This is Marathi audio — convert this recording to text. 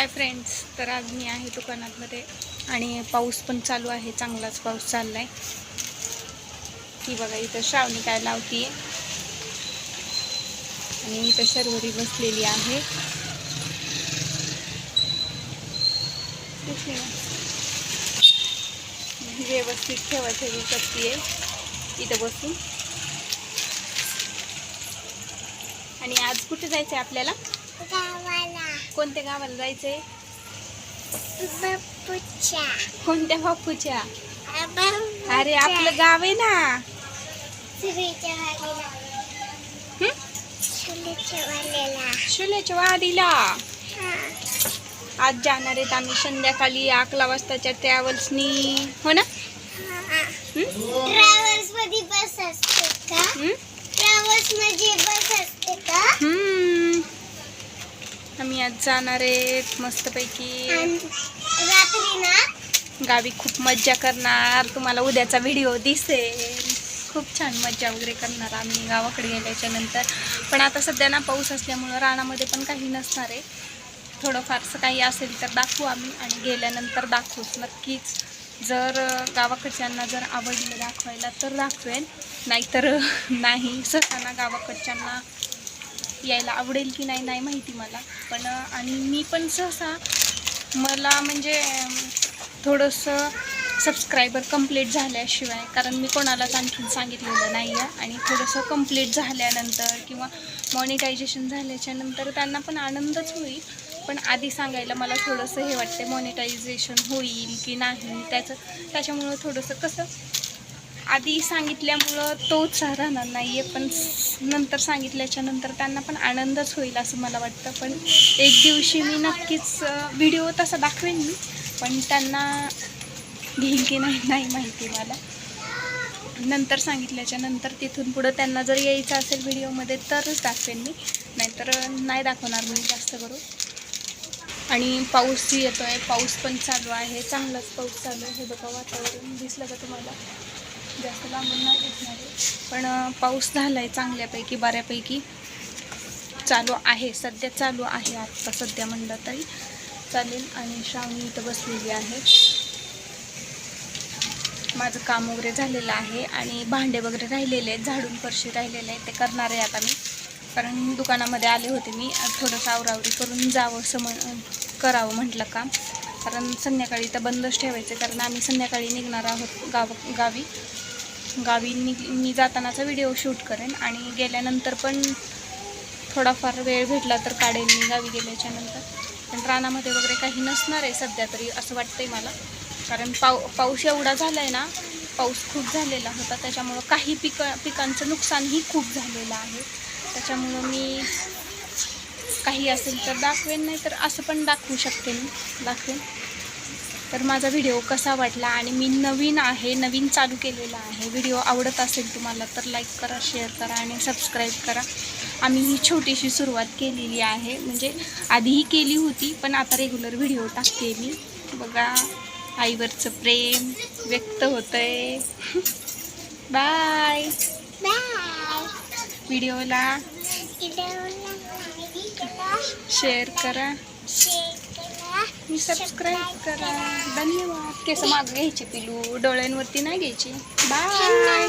हाय फ्रेंड्स तर आज मी आहे दुकानातमध्ये आणि पाऊस पण चालू आहे चांगलाच पाऊस चाललाय. की बघा इथं श्रावणी काय लावतीये. आणि इथं शर्वरी बसलेली आहे. व्यवस्थित ठेवा ठेवी करतीये. इथं बसून. आणि आज कुठे जायचं आहे आपल्याला कोणत्या गावाला जायचंय? बापूच्या. कोणत्या बापूच्या. अरे आपलं गाव आहे ना. सुरेच्या वाडीला. आज जाणार आहेत आम्ही संध्याकाळी अकरा वाजताच्या ट्रॅव्हल्सनी हो ना? आम्ही आज जाणार आहेत मस्तपैकी. रात्री ना गावी खूप मज्जा करणार. तुम्हाला उद्याचा व्हिडिओ दिसेल. खूप छान मज्जा वगैरे करणार आम्ही गावाकडे गेल्याच्यानंतर. पण आता सध्या ना पाऊस असल्यामुळं रानामध्ये पण काही नसणार आहे. थोडंफारसं काही असेल तर दाखवू आम्ही आणि गेल्यानंतर दाखवूच. नक्कीच जर गावाकडच्यांना जर आवडलं दाखवायला तर दाखवेन. नाहीतर नाही. सहसा गावाकडच्यांना यायला आवडेल की नाही नाही माहिती मला. पण आणि मी पण सहसा मला म्हणजे थोडंसं सबस्क्रायबर कंप्लीट झाल्याशिवाय कारण मी कोणालाच आणखीन सांगितलेलं नाही आहे आणि थोडंसं कंप्लीट झाल्यानंतर किंवा मॉनिटायझेशन झाल्याच्यानंतर त्यांना पण आनंदच होईल. पण आधी सांगायला मला थोडंसं हे वाटते मॉनिटायझेशन होईल की नाही? त्याचं त्याच्यामुळं थोडंसं कसं आधी सांगितल्यामुळं तो उत्साह राहणार नाही आहे पण नंतर सांगितल्याच्या नंतर त्यांना पण आनंदच होईल असं मला वाटतं. पण एक दिवशी मी नक्कीच व्हिडिओ तसा दाखवेन मी पण त्यांना घेईल की नाही नाही माहिती मला. नंतर सांगितल्याच्या नंतर तिथून पुढं त्यांना जर यायचं असेल व्हिडिओमध्ये तरच दाखवेन मी. नाहीतर नाही दाखवणार मी जास्त करून. आणि पाऊस येतो आहे पाऊस पण चालू आहे चांगलाच पाऊस चालू आहे. हे बघा वातावरण दिसलं का तुम्हाला? जास्त लांबून नाही दिसणार पण पाऊस झाला आहे चांगल्यापैकी बऱ्यापैकी. चालू आहे सध्या चालू आहे आत्ता सध्या म्हणलं तरी. चालेल आणि श्रावणी इथं बसलेली आहे. माझं काम वगैरे झालेलं आहे आणि भांडे वगैरे राहिलेले आहेत झाडून फरशी राहिलेले आहेत ते करणार आहे आता मी. कारण दुकानामध्ये आले होते मी थोडंसं आवरावरी करून जावं सम करावं म्हटलं काम. कारण संध्याकाळी तर बंदच ठेवायचं कारण आम्ही संध्याकाळी निघणार आहोत गाव गावी. गावी निघ मी जातानाचा व्हिडिओ शूट करेन आणि गेल्यानंतर पण थोडाफार वेळ भेटला तर काढेन मी गावी गेल्याच्यानंतर पण रानामध्ये वगैरे काही नसणार आहे सध्या तरी असं वाटतंय मला. कारण पाऊ पाऊस एवढा झाला आहे ना पाऊस खूप झालेला होता त्याच्यामुळं काही पिकं पिकांचं नुकसानही खूप झालेलं आहे. त्याच्यामुळं मी काही असेल तर दाखवेन नाही तर असं पण दाखवू शकते मी. दाखवेन. तर माझा व्हिडिओ कसा वाटला आणि मी नवीन आहे नवीन चालू केलेला आहे व्हिडिओ आवडत असेल तुम्हाला तर लाईक करा शेअर करा आणि सबस्क्राईब करा. आम्ही ही छोटीशी सुरुवात केलेली आहे. म्हणजे आधीही केली होती पण आता रेग्युलर व्हिडिओ टाकते मी. बघा आईवरचं प्रेम व्यक्त होतंय. बाय बाय व्हिडिओला शेअर करा. मी सबस्क्राईब करा. धन्यवाद. केस माग घ्यायची पिलू. डोळ्यांवरती नाही घ्यायची. Bye bye